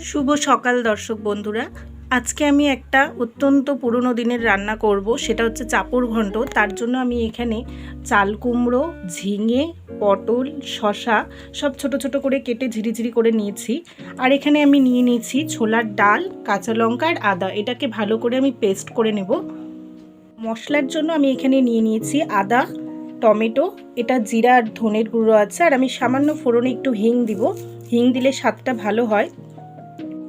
শুভ সকাল, দর্শক বন্ধুরা। আজকে আমি একটা অত্যন্ত পুরনো দিনের রান্না করব, সেটা হচ্ছে চাপড় ঘন্ট। তার জন্য আমি এখানে চাল কুমড়ো, ঝিঙে, পটল শশা সব ছোট ছোট করে কেটে ঝিরিঝিরি করে নিয়েছি। আর এখানে আমি নিয়ে নিয়েছি ছোলার ডাল, কাঁচা লঙ্কা আর আদা। এটাকে ভালো করে আমি পেস্ট করে নেব। মশলার জন্য আমি এখানে নিয়ে নিয়েছি আদা টমেটো, এটা জিরা আর ধনের গুঁড়ো আছে, আর আমি সামান্য ফোড়নে একটু হিং দিব। হিং দিলে স্বাদটা ভালো হয়।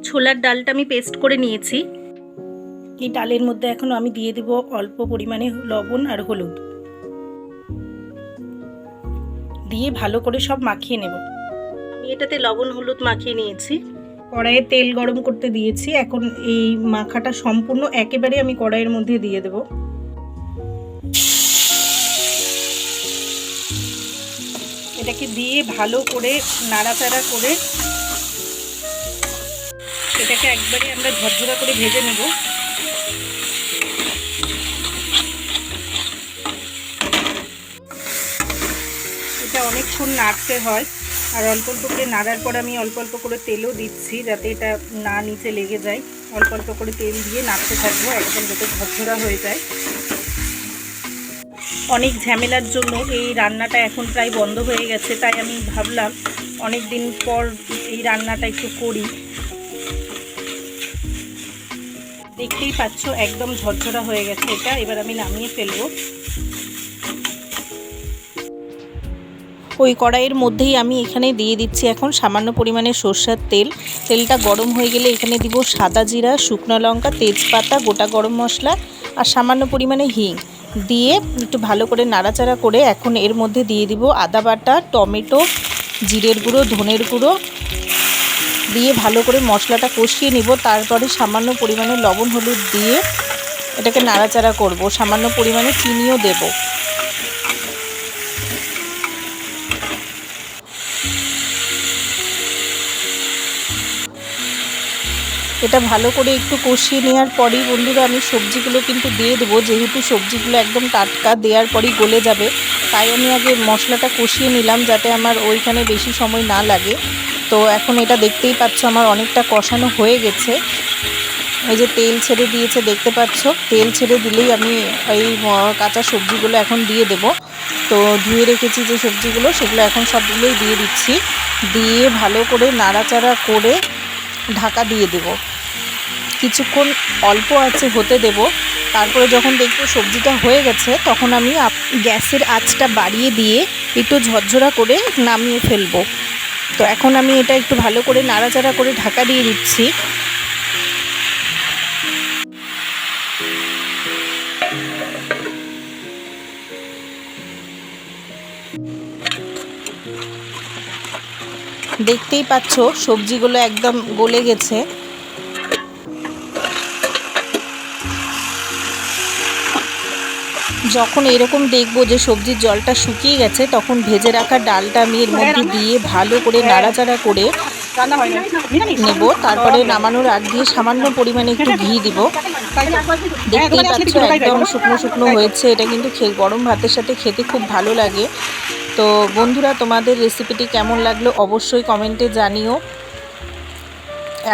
ছোলার ডালটা আমি পেস্ট করে নিয়েছি। এই ডালের মধ্যে এখন আমি দিয়ে দেব অল্প পরিমাণে লবণ আর হলুদ। দিয়ে ভালো করে সব মাখিয়ে নেব। আমি এটাতে লবণ, হলুদ মাখিয়ে নিয়েছি। কড়াইয়ে তেল গরম করতে দিয়েছি। এখন এই মাখাটা সম্পূর্ণ একেবারে আমি কড়াইয়ের মধ্যে দিয়ে দেব। এটাকে দিয়ে ভালো করে নাড়াচাড়া করে এটাকে একবারে আমরা ঝরঝরা করে ভেজে নেব। এটা অনেকক্ষণ নাড়তে হয়। আর অল্প অল্প করে নাড়ার পর আমি অল্প অল্প করে তেলও দিচ্ছি যাতে এটা না নিচে লেগে যায়। অল্প অল্প করে তেল দিয়ে নাড়তে থাকব, একদম যাতে ঝরঝরা হয়ে যায়। অনেক ঝামেলার জন্য এই রান্নাটা এখন প্রায় বন্ধ হয়ে গেছে, তাই আমি ভাবলাম অনেক দিন পর এই রান্নাটা একটু করি। দেখতেই পাচ্ছ, একদম ঝরঝরা হয়ে গেছে এটা, এবার আমি নামিয়ে ফেলব। ওই কড়াইয়ের মধ্যেই আমি এখানে দিয়ে দিচ্ছি এখন সামান্য পরিমাণে সর্ষার তেল। তেলটা গরম হয়ে গেলে এখানে দিব সাদা জিরা, শুকনো লঙ্কা, তেজপাতা, গোটা গরম মশলা আর সামান্য পরিমাণে হিং। দিয়ে একটু ভালো করে নাড়াচাড়া করে এখন এর মধ্যে দিয়ে দিব আদা বাটা, টমেটো, জিরের গুঁড়ো, ধনের গুঁড়ো। দিয়ে ভালো করে মশলাটা কষিয়ে নিব। তারপরে সামান্য পরিমাণে লবণ, হলুদ দিয়ে এটাকে নাড়াচাড়া করব। সামান্য পরিমাণে চিনিও দেব। এটা ভালো করে একটু কষিয়ে নেওয়ার পরেই বন্ধুরা আমি সবজিগুলো কিন্তু দিয়ে দেবো। যেহেতু সবজিগুলো একদম টাটকা দেওয়ার পরই গলে যাবে, তাই আমি আগে মশলাটা কষিয়ে নিলাম যাতে আমার ওইখানে বেশি সময় না লাগে। তো এখন এটা দেখতেই পাচ্ছ আমার অনেকটা কষানো হয়ে গেছে। এই যে তেল ছেড়ে দিয়েছে, দেখতে পাচ্ছ? তেল ছেড়ে দিলেই আমি এই কাঁচা সবজিগুলো এখন দিয়ে দেব। তো ধুয়ে রেখেছি যে সবজিগুলো, সেগুলো এখন সবগুলোই দিয়ে দিচ্ছি। দিয়ে ভালো করে নাড়াচাড়া করে ঢাকা দিয়ে দেব। কিছুক্ষণ অল্প আছে হতে দেব। তারপরে যখন দেখব সবজিটা হয়ে গেছে, তখন আমি গ্যাসের আঁচটা বাড়িয়ে দিয়ে একটু ঝরঝরা করে নামিয়ে ফেলব। তো এখন আমি এটা একটু ভালো করে নাড়াচাড়া করে ঢাকা দিয়ে দিচ্ছি। দেখতেই পাচ্ছ, সবজিগুলো একদম গলে গেছে। যখন এরকম দেখব যে সবজির জলটা শুকিয়ে গেছে, তখন ভেজে রাখা ডালটা আমি এর মধ্যে দিয়ে ভালো করে নাড়াচাড়া করে নেব। তারপরে নামানোর আগ দিয়ে সামান্য পরিমাণে একটু ঘি দিব। দেখতেই পাচ্ছ, একদম শুকনো শুকনো হয়েছে। এটা কিন্তু গরম ভাতের সাথে খেতে খুব ভালো লাগে। তো বন্ধুরা, তোমাদের রেসিপিটি কেমন লাগল অবশ্যই কমেন্টে জানিও।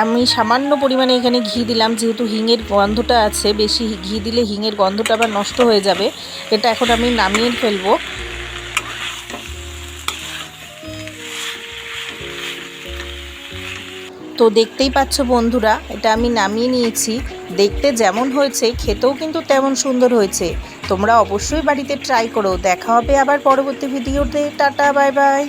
আমি সামান্য পরিমাণে এখানে ঘি দিলাম, যেহেতু হিঙের গন্ধটা আছে, বেশি ঘি দিলে হিঙের গন্ধটা আবার নষ্ট হয়ে যাবে। এটা এখন আমি নামিয়ে ফেলব। তো দেখতেই পাচ্ছ বন্ধুরা, এটা আমি নামিয়ে নিয়েছি। দেখতে যেমন হয়েছে, খেতেও কিন্তু তেমন সুন্দর হয়েছে। তোমরা অবশ্যই বাড়িতে ট্রাই করো। দেখা হবে আবার পরবর্তী ভিডিওতে টাটা বাই বাই